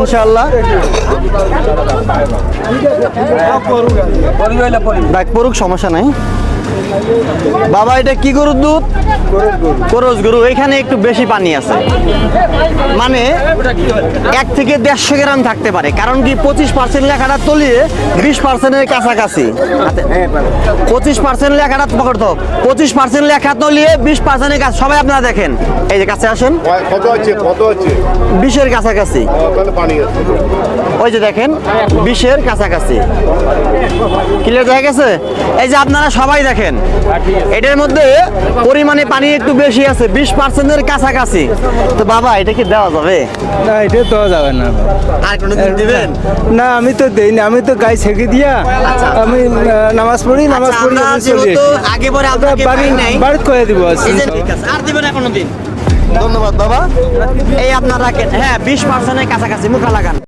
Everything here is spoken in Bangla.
ইনশাআল্লাহ। ডাক পড়ুক সমস্যা নাই। বাবা এটা কি গরুর দুধ? করজ গরু এখানে একটু বেশি পানি আছে। মানে এক থেকে দেড়শো গ্রাম থাকতে পারে কারণ কি পঁচিশ পার্সেন্ট লেখাটা তলিয়ে বিশ পার্সেন্টের কাছাকাছি। পঁচিশ পার্সেন্ট লেখাটা পকড়তো পঁচিশ পার্সেন্ট লেখা তলিয়ে বিশ পার্সেন্টের কাছে সবাই আপনারা দেখেন। এই যে কাছে আসেন। বিশের কাছাকাছি। ওই যে দেখেন বিশের কাছাকাছি। ক্লিয়ার হয়ে গেছে? এই যে আপনারা সবাই দেখেন। এটার মধ্যে পরিমাণে পানি একটু বেশি আছে বিশ পার্সেন্টের কাছাকাছি। তো বাবা এটা কি দেওয়া যাবে? না এটা তো যাবে না। আর কোনো দিবেন? না আমি তো দেই না আমি তো গাই ছেঁকে দিয়া আচ্ছা। আমি নামাজ পড়ি নামাজ আচ্ছা, পড়ি যেহেতু আসি। আগে পরে আপনাকে বাড়ি করে দিব আর দিবেন না কোনো দিন। ধন্যবাদ বাবা। এই আপনার রাখেন। হ্যাঁ বিশ পার্সেন্টের কাছাকাছি মুখা লাগান।